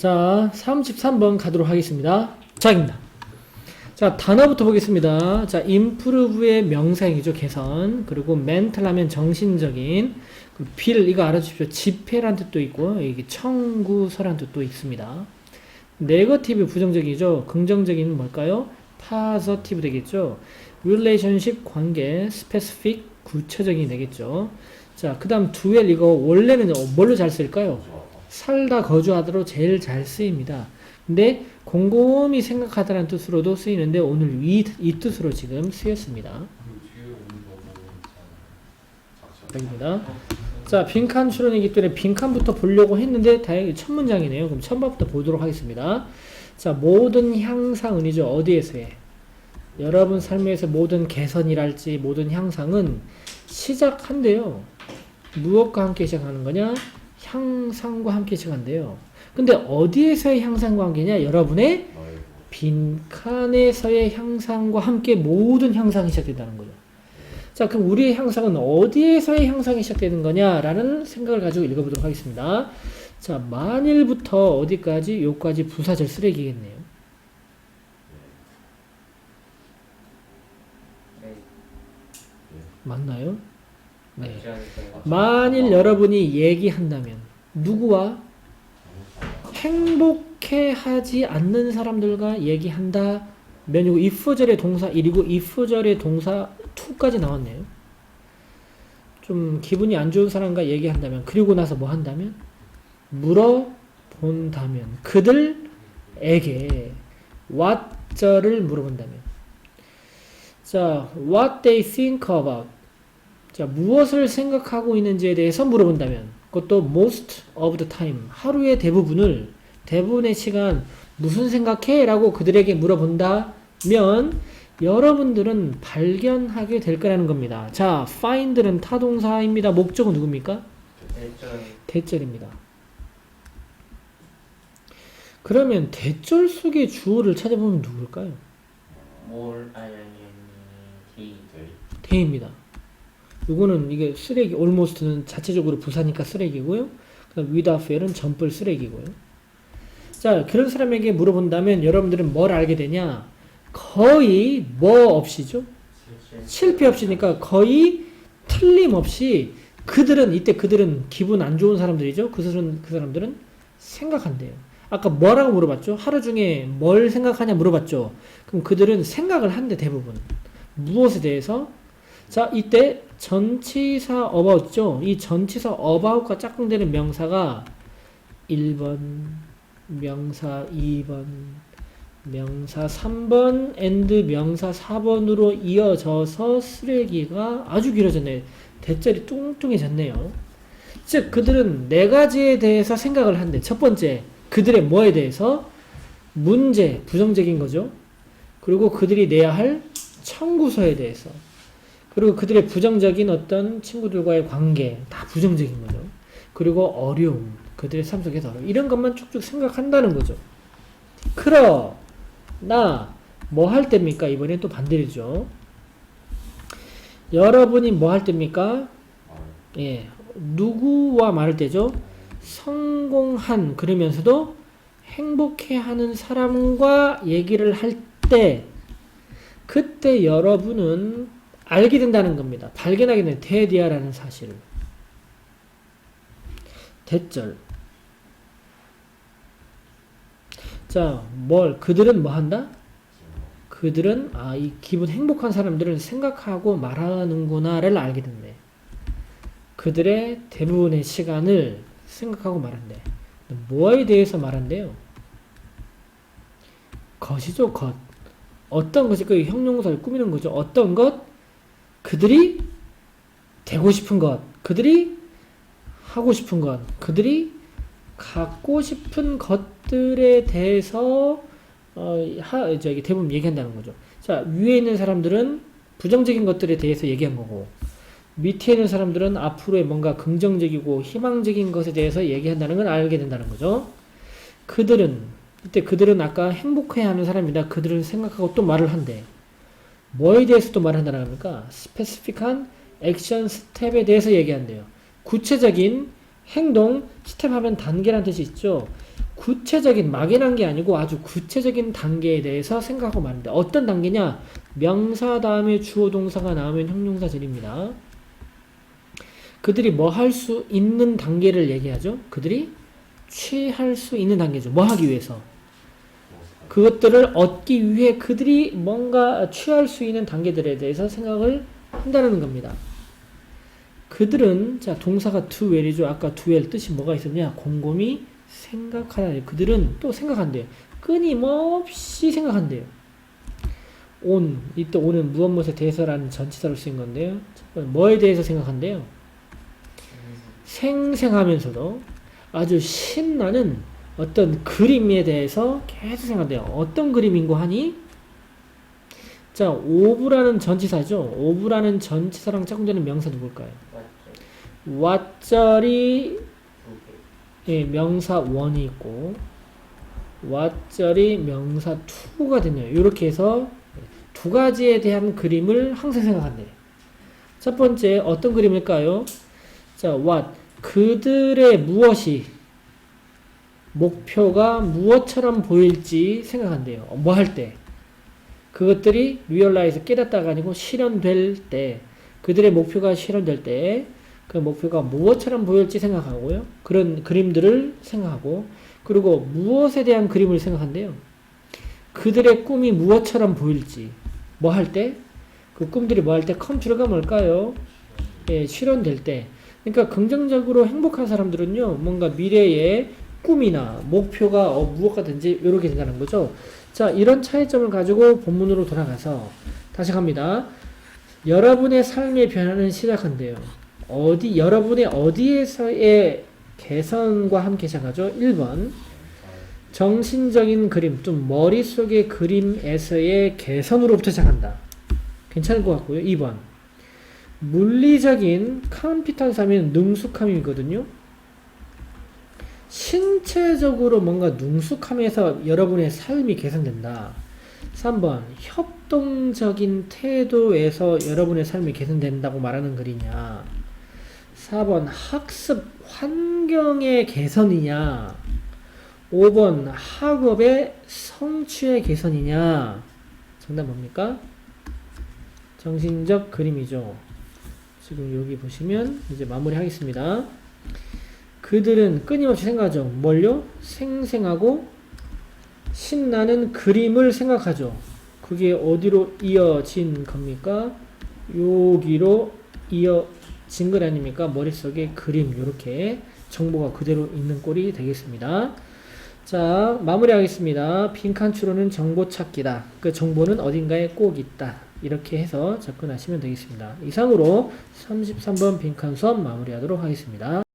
자, 33번 가도록 하겠습니다. 자입니다. 자, 단어부터 보겠습니다. 자, improve의 명사형이죠, 개선. 그리고 mental 하면 정신적인. 그 빌, 이거 알아주십시오. 집회란 뜻도 있고, 이게 청구서란 뜻도 있습니다. 네거티브 부정적이죠. 긍정적인 뭘까요? positive 되겠죠. relationship 관계, specific 구체적인 되겠죠. 자, 그 다음 duel 이거 원래는 뭘로 잘 쓸까요? 살다 거주하다로 제일 잘 쓰입니다. 근데 곰곰이 생각하다라는 뜻으로도 쓰이는데 오늘 이, 이 뜻으로 지금 쓰였습니다. 여기입니다. 자, 빈칸 추론이기 때문에 빈칸부터 보려고 했는데 다행히 첫 문장이네요. 그럼 첫 번부터 보도록 하겠습니다. 자, 모든 향상은이죠. 어디에서의? 여러분 삶에서 모든 개선이랄지 모든 향상은 시작한대요. 무엇과 함께 시작하는 거냐? 향상과 함께 시작한대요. 근데 어디에서의 향상과 함께냐? 여러분의 빈칸에서의 향상과 함께 모든 향상이 시작된다는 거죠. 자, 그럼 우리의 향상은 어디에서의 향상이 시작되는 거냐라는 생각을 가지고 읽어보도록 하겠습니다. 자, 만일부터 어디까지? 요까지 부사절 쓰레기겠네요. 맞나요? 네. 만일 여러분이 얘기한다면 누구와 행복해 하지 않는 사람들과 얘기한다. 면이고 if절의 동사 1이고 if절의 동사 2까지 나왔네요. 좀 기분이 안 좋은 사람과 얘기한다면 그리고 나서 뭐 한다면? 물어본다면. 그들에게 what절을 물어본다면. 자 what they think about 자, 무엇을 생각하고 있는지에 대해서 물어본다면, 그것도 most of the time, 하루의 대부분을, 대부분의 시간, 무슨 생각해? 라고 그들에게 물어본다면, 여러분들은 발견하게 될 거라는 겁니다. 자, find는 타동사입니다. 목적은 누굽니까? 대절입니다. 그러면 대절 속의 주어를 찾아보면 누굴까요? 뭘 아니 아니 아니 대입니다. 요거는 이게 쓰레기, almost는 자체적으로 부사니까 쓰레기고요. 그다음 without fail은 점뿔 쓰레기고요. 자, 그런 사람에게 물어본다면 여러분들은 뭘 알게 되냐? 거의 뭐 없이죠? 실패 없이니까 거의 틀림없이 그들은 이때 그들은 기분 안 좋은 사람들이죠. 그 사람 그 사람들은 생각한대요. 아까 뭐라고 물어봤죠? 하루 중에 뭘 생각하냐 물어봤죠. 그럼 그들은 생각을 한대 대부분 무엇에 대해서? 자 이때 전치사 about죠. 이 전치사 about과 짝꿍되는 명사가 1번, 명사 2번, 명사 3번, and 명사 4번으로 이어져서 쓰레기가 아주 길어졌네. 대절이 뚱뚱해졌네요. 즉, 그들은 네 가지에 대해서 생각을 한대. 첫 번째, 그들의 뭐에 대해서? 문제, 부정적인 거죠. 그리고 그들이 내야 할 청구서에 대해서. 그리고 그들의 부정적인 어떤 친구들과의 관계, 다 부정적인 거죠. 그리고 어려움, 그들의 삶 속에서 어려움. 이런 것만 쭉쭉 생각한다는 거죠. 그러나, 뭐 할 때입니까? 이번엔 또 반대죠. 여러분이 뭐 할 때입니까? 예, 누구와 말할 때죠? 성공한, 그러면서도 행복해 하는 사람과 얘기를 할 때, 그때 여러분은 알게 된다는 겁니다. 발견하게 된 테디아라는 사실을. 대절. 자, 뭘 그들은 뭐 한다? 그들은 아, 이 기분 행복한 사람들을 생각하고 말하는구나를 알게 됐네. 그들의 대부분의 시간을 생각하고 말한대. 뭐에 대해서 말한대요? 것이죠, 것. 어떤 것이 그 형용사를 꾸미는 거죠. 어떤 것? 그들이 되고 싶은 것, 그들이 하고 싶은 것, 그들이 갖고 싶은 것들에 대해서 어, 하, 저기 대부분 얘기한다는 거죠. 자, 위에 있는 사람들은 부정적인 것들에 대해서 얘기한 거고, 밑에 있는 사람들은 앞으로의 뭔가 긍정적이고 희망적인 것에 대해서 얘기한다는 걸 알게 된다는 거죠. 그들은, 이때 그들은 아까 행복해 하는 사람이다. 그들은 생각하고 또 말을 한대. 뭐에 대해서 또 말한다는 겁니까? 스페시픽한 액션 스텝에 대해서 얘기한대요. 구체적인 행동, 스텝 하면 단계란 뜻이 있죠. 구체적인 막연한 게 아니고 아주 구체적인 단계에 대해서 생각하고 말합니다. 어떤 단계냐? 명사 다음에 주어 동사가 나오면 형용사 절입니다. 그들이 뭐 할 수 있는 단계를 얘기하죠. 그들이 취할 수 있는 단계죠. 뭐 하기 위해서? 그것들을 얻기 위해 그들이 뭔가 취할 수 있는 단계들에 대해서 생각을 한다는 겁니다. 그들은 자 동사가 to well이죠. 아까 to well 뜻이 뭐가 있었냐? 곰곰이 생각하다. 그들은 또 생각한대요. 끊임없이 생각한대요. 온 이때 온은 무엇 무엇에 대해서라는 전치사로 쓰인 건데요. 뭐에 대해서 생각한대요? 생생하면서도 아주 신나는 어떤 그림에 대해서 계속 생각돼요. 어떤 그림인고 하니? 자, 오브라는 전치사죠. 오브라는 전치사랑 짝꿍되는 명사 누굴까요? 왓절이 두 예, 명사 원이 있고 왓절이 명사 투가 되네요. 이렇게 해서 두 가지에 대한 그림을 항상 생각한대요. 첫 번째 어떤 그림일까요? 자, what 그들의 무엇이 목표가 무엇처럼 보일지 생각한대요. 뭐 할 때? 그것들이 realize 깨닫다가 아니고 실현될 때 그들의 목표가 실현될 때 그 목표가 무엇처럼 보일지 생각하고요. 그런 그림들을 생각하고 그리고 무엇에 대한 그림을 생각한대요. 그들의 꿈이 무엇처럼 보일지 뭐 할 때? 그 꿈들이 뭐 할 때? 컴퓨터가 뭘까요? 예, 실현될 때. 그러니까 긍정적으로 행복한 사람들은요. 뭔가 미래의 꿈이나 목표가 어, 무엇가든지 이렇게 된다는 거죠. 자, 이런 차이점을 가지고 본문으로 돌아가서 다시 갑니다. 여러분의 삶의 변화는 시작한대요. 어디 여러분의 어디에서의 개선과 함께 시작하죠? 1번 정신적인 그림, 좀 머릿속의 그림에서의 개선으로부터 시작한다. 괜찮을 것 같고요. 2번 물리적인 컴피턴스 하면 능숙함이거든요. 신체적으로 뭔가 능숙함에서 여러분의 삶이 개선된다. 3번 협동적인 태도에서 여러분의 삶이 개선된다고 말하는 글이냐. 4번 학습 환경의 개선이냐. 5번 학업의 성취의 개선이냐. 정답 뭡니까? 정신적 그림이죠. 지금 여기 보시면 이제 마무리 하겠습니다 그들은 끊임없이 생각하죠 뭘요? 생생하고 신나는 그림을 생각하죠. 그게 어디로 이어진 겁니까? 여기로 이어진 것 아닙니까? 머릿속에 그림, 이렇게 정보가 그대로 있는 꼴이 되겠습니다. 자, 마무리하겠습니다. 빈칸 추론은 정보 찾기다. 그 정보는 어딘가에 꼭 있다. 이렇게 해서 접근하시면 되겠습니다. 이상으로 33번 빈칸 수업 마무리하도록 하겠습니다.